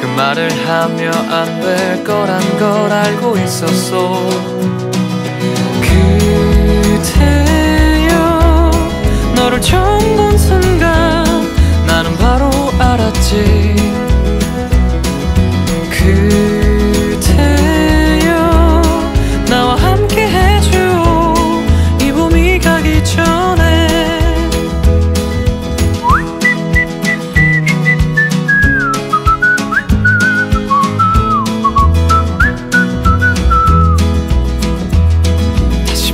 그 말을 하며 안 될 거란 걸 알고 있었어 그대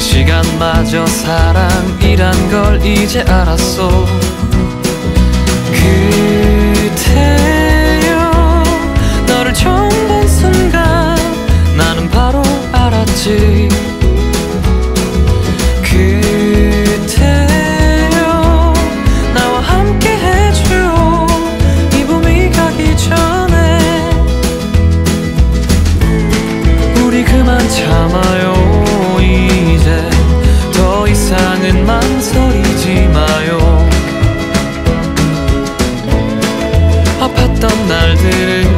그 시간마저 사랑이란 걸 이제 알았어 그대여 너를 처음 본 순간 나는 바로 알았지. 사랑은 망설이지 마요. 아팠던 날들을